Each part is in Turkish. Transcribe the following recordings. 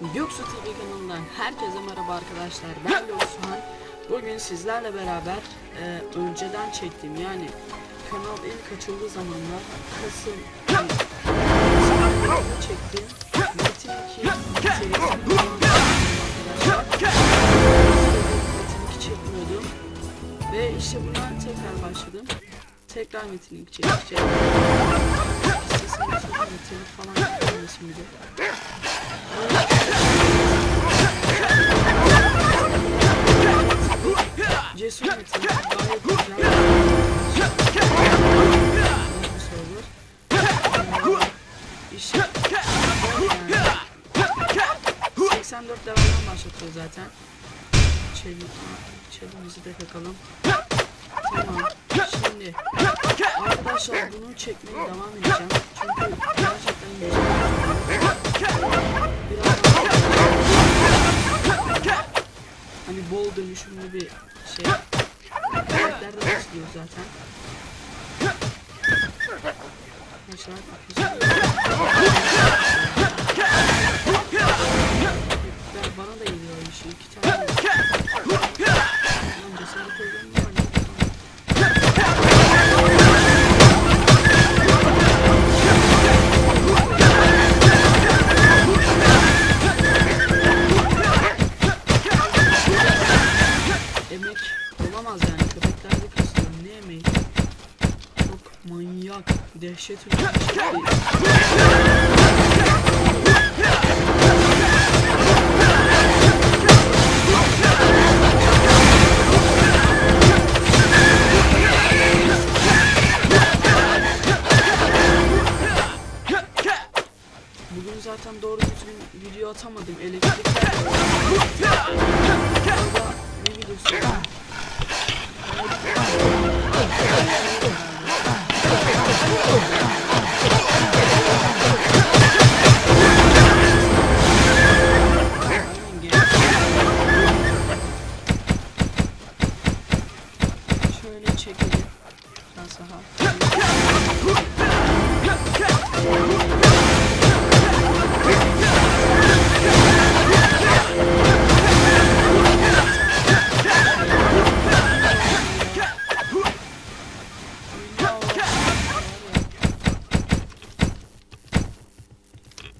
Göksu TV kanalından herkese merhaba arkadaşlar. Ben Göksuhan. Bugün sizlerle beraber e, önceden çektiğim yani kanal ilk açıldığı zamanlar Kasım çektiğim Metin 2 serisini arkadaşlar. Metin 2 çekmiyordum. Ve işte buna tekrar başladım. Tekrar Metin 2 çekeceğim. Sesini Metin falan gelmesin bir de takalım. Tamam. Şimdi arkadaşlar bunu çekmeye devam edeceğim. Çünkü gerçekten güzel. Biraz hani bol dönüşümlü bir şey. Karakter de başlıyor zaten. Arkadaşlar shit.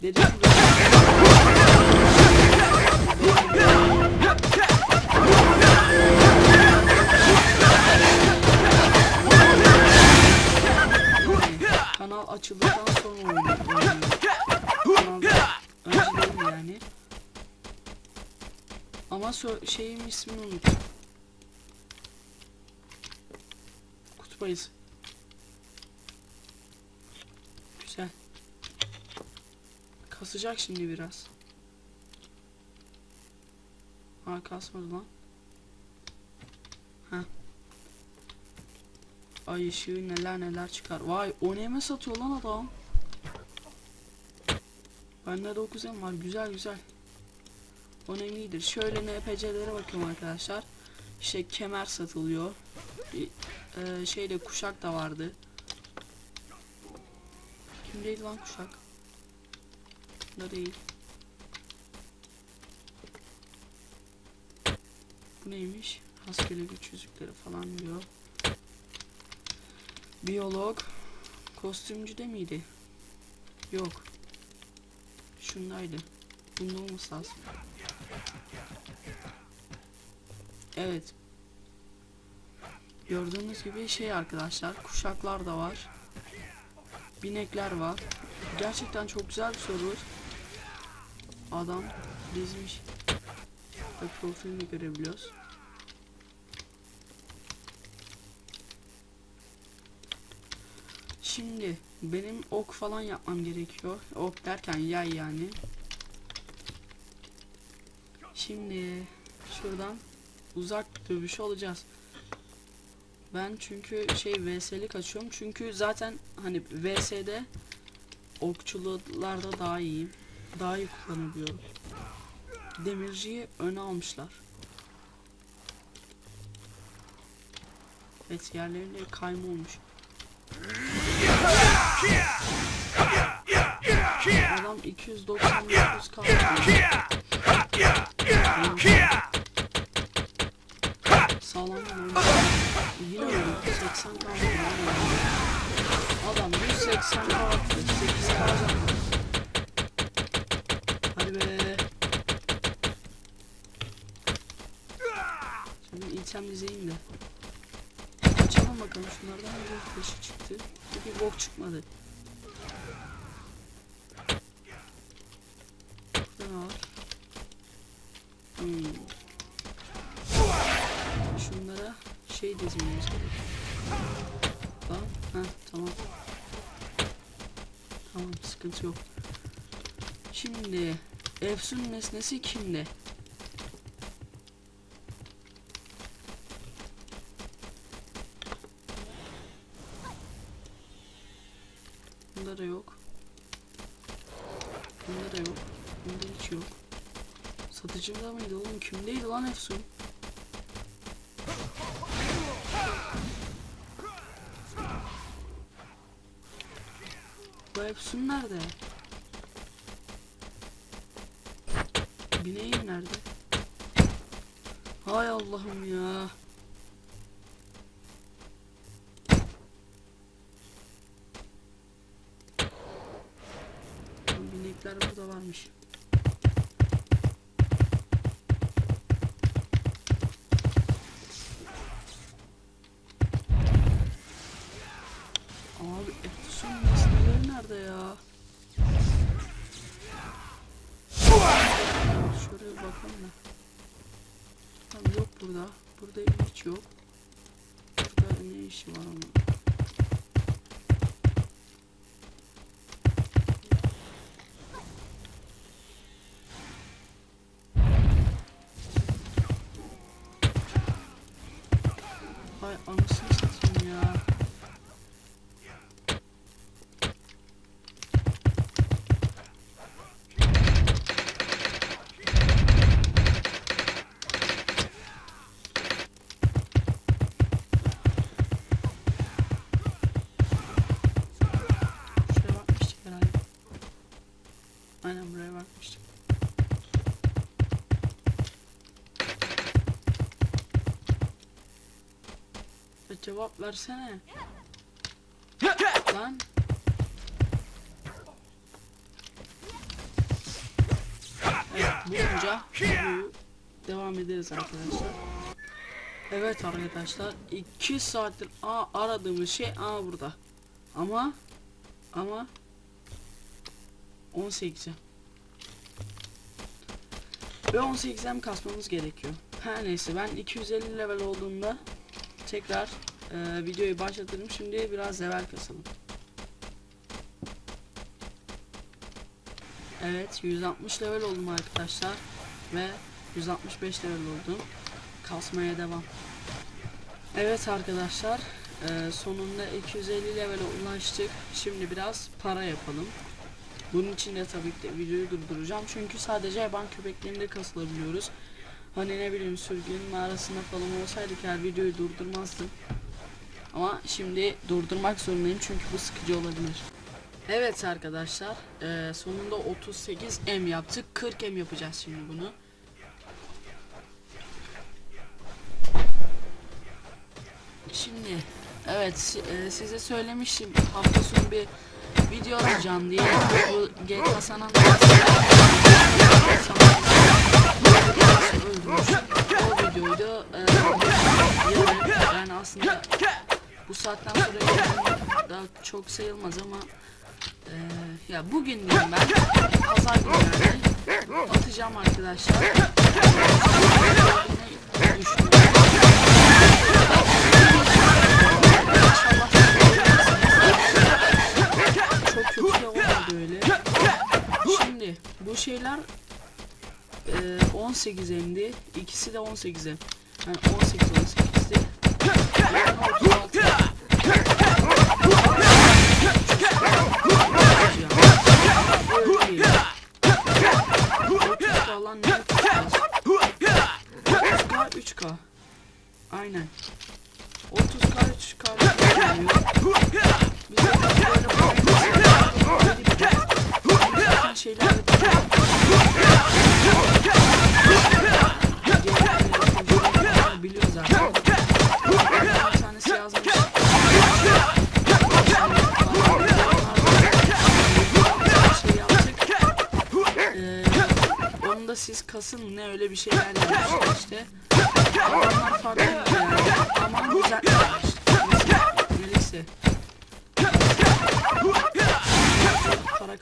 Dedim ki kanal açıldıktan sonra oynuyorum. Kanal yani. Ama so şeyin ismini unuttum. Kutup ayısı. Güzel. Kasacak şimdi biraz. Ha kasmadı lan. Ha. Ay ışığı neler neler çıkar. Vay o neme satıyor lan adam. Bende 9M var. Güzel güzel. Önemlidir. Şöyle NPC'lere bakıyorum arkadaşlar. İşte kemer satılıyor. Bir, e, şeyde kuşak da vardı. Kimdeydi lan kuşak? Da değil. Bu neymiş? Rastgele güç yüzükleri falan diyor. Biyolog. Kostümcü de miydi? Yok. Şundaydı. Bunda olması lazım. Evet. Gördüğünüz gibi şey arkadaşlar. Kuşaklar da var. Binekler var. Gerçekten çok güzel bir server. Adam dizmiş. Ve profilini görebiliyoruz. Şimdi benim ok falan yapmam gerekiyor. Ok derken yay yani. Şimdi şuradan uzak dövüşü alacağız. Ben çünkü şey VS'lik açıyorum. Çünkü zaten hani VS'de okçulularda daha iyiyim daha iyi kullanabiliyoruz. Demirciyi öne almışlar. Evet yerlerinde kayma olmuş. Adam 299 kaldı. Sağlam Yine öldü. 80 kaldı. Adam 180 kaldı. 8 kaldı be. Şimdi item dizeyim de. Açalım bakalım şunlardan bir taşı çıktı. Bir bok çıkmadı. Ne var? Hmm. Şunlara şey dizmemiz gerek. Tamam. Ha tamam. Tamam sıkıntı yok. Şimdi Efsun nesnesi kimde? Bunda da yok. Bunda da yok. Bunda hiç yok. Satıcımda mıydı oğlum? Kimdeydi lan Efsun? Bu Efsun nerede? Bineğim nerede? Hay Allah'ım ya. Binekler burada varmış. Abi Efsun nesneleri nerede ya? Şuraya bir bakalım da. Tamam yok burada. Burada hiç yok. Burada ne işi var onun? Hay anasını satayım ya. Cevap versene. Lan. Evet bulunca devam ederiz arkadaşlar. Evet arkadaşlar 2 saattir a aradığımız şey a burada. Ama ama 18'e. Ve 18'e kasmamız gerekiyor. Her neyse ben 250 level olduğumda tekrar e, videoyu başlatırım. Şimdi biraz level kasalım. Evet 160 level oldum arkadaşlar. Ve 165 level oldum. Kasmaya devam. Evet arkadaşlar e, sonunda 250 levele ulaştık. Şimdi biraz para yapalım. Bunun için de tabii ki de videoyu durduracağım. Çünkü sadece yaban köpeklerinde kasılabiliyoruz. Hani ne bileyim sürgünün arasında falan olsaydık her videoyu durdurmazdım. Ama şimdi durdurmak zorundayım çünkü bu sıkıcı olabilir. Evet arkadaşlar e, sonunda 38 M yaptık. 40 M yapacağız şimdi bunu. Şimdi evet si- e, size söylemiştim hafta sonu bir video alacağım diye bu GTA San Andreas öldürmüş. O videoydu e, yani aslında bu saatten sonra daha çok sayılmaz ama e, ya bugün diyeyim ben pazar günü atacağım arkadaşlar. Çok kötü olmadı öyle. Şimdi bu şeyler e, 18 emdi. İkisi de 18'e. Yani 18 18'di. Yani 36. 3K. Aynen. 30K 3K geliyor. Biz de böyle şeyler biliyor siz kasın ne öyle bir şeyler yapmışlar işte. Adamlar farklı yani. Aman güzel Neyse. Para an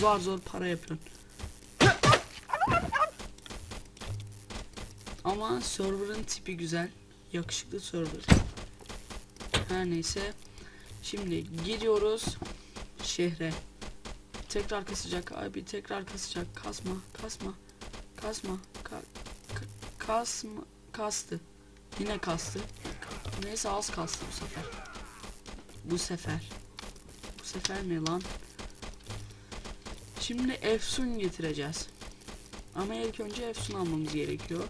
Zor zor para yapıyorsun. Ama server'ın tipi güzel. Yakışıklı server. Her neyse. Şimdi giriyoruz şehre. Tekrar kasacak abi tekrar kasacak. Kasma kasma kasma ka, ka- kasma kastı. Yine kastı. Neyse az kastı bu sefer. Bu sefer. Bu sefer ne lan? Şimdi Efsun getireceğiz. Ama ilk önce Efsun almamız gerekiyor.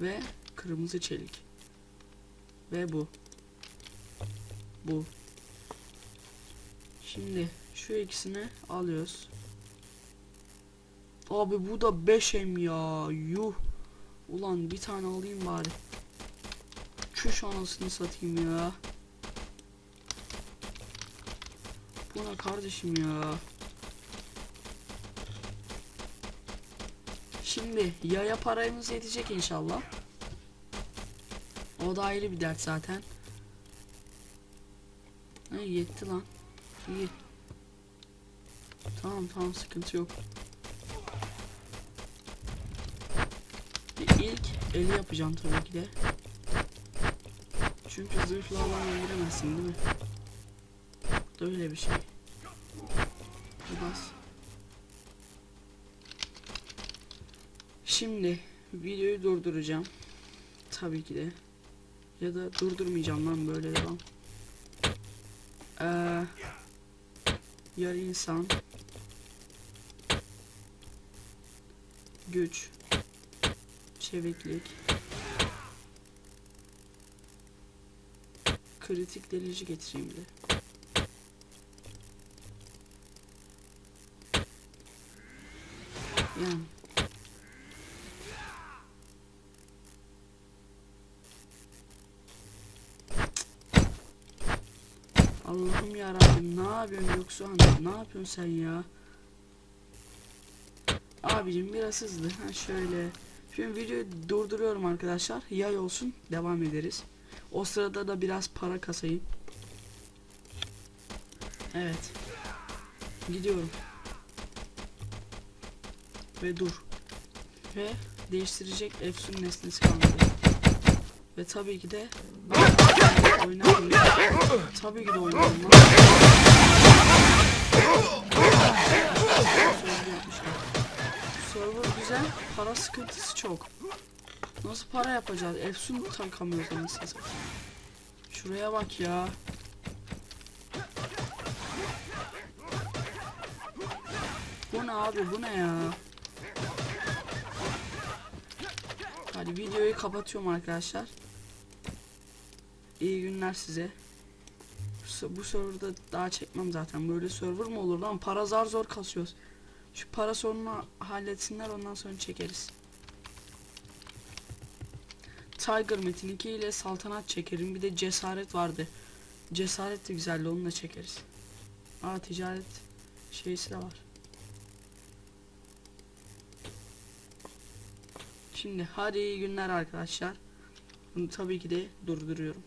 Ve kırmızı çelik. Ve bu. Bu. Şimdi şu ikisini alıyoruz. Abi bu da 5M ya. Yuh. Ulan bir tane alayım bari. Çüş anasını satayım ya. Bu ne kardeşim ya. Şimdi yaya paramız yetecek inşallah. O da ayrı bir dert zaten. Ha, yetti lan. İyi. Tamam tamam sıkıntı yok. Bir ilk eli yapacağım tabii ki de. Çünkü zırhlı alan öldüremezsin değil mi? Bu da öyle bir şey. Biraz. Şimdi videoyu durduracağım. Tabii ki de. Ya da durdurmayacağım lan böyle devam. Ee, yarı insan. Güç. Çeviklik. Kritik delici getireyim de. Yani. Allah'ım yarabbim ne yapıyorsun yoksa ne yapıyorsun sen ya? Abicim biraz hızlı. Ha şöyle. Şimdi videoyu durduruyorum arkadaşlar. Yay olsun devam ederiz. O sırada da biraz para kasayım. Evet. Gidiyorum. Ve dur. Ve değiştirecek Efsun nesnesi kalmadı. Ve tabii ki de oynarım. Tabii ki de lan. Server güzel, para sıkıntısı çok. Nasıl para yapacağız? Efsun takamıyoruz anasını. Şuraya bak ya. Bu ne abi bu ne ya? Hadi videoyu kapatıyorum arkadaşlar. İyi günler size. Bu- serverda daha çekmem zaten. Böyle server mı olur lan? Para zar zor kasıyoruz. Şu para sorununu halletsinler ondan sonra çekeriz. Tiger Metin 2 ile saltanat çekerim. Bir de cesaret vardı. Cesaret de güzeldi onu da çekeriz. Aa ticaret şeysi de var. Şimdi hadi iyi günler arkadaşlar. Bunu tabii ki de durduruyorum.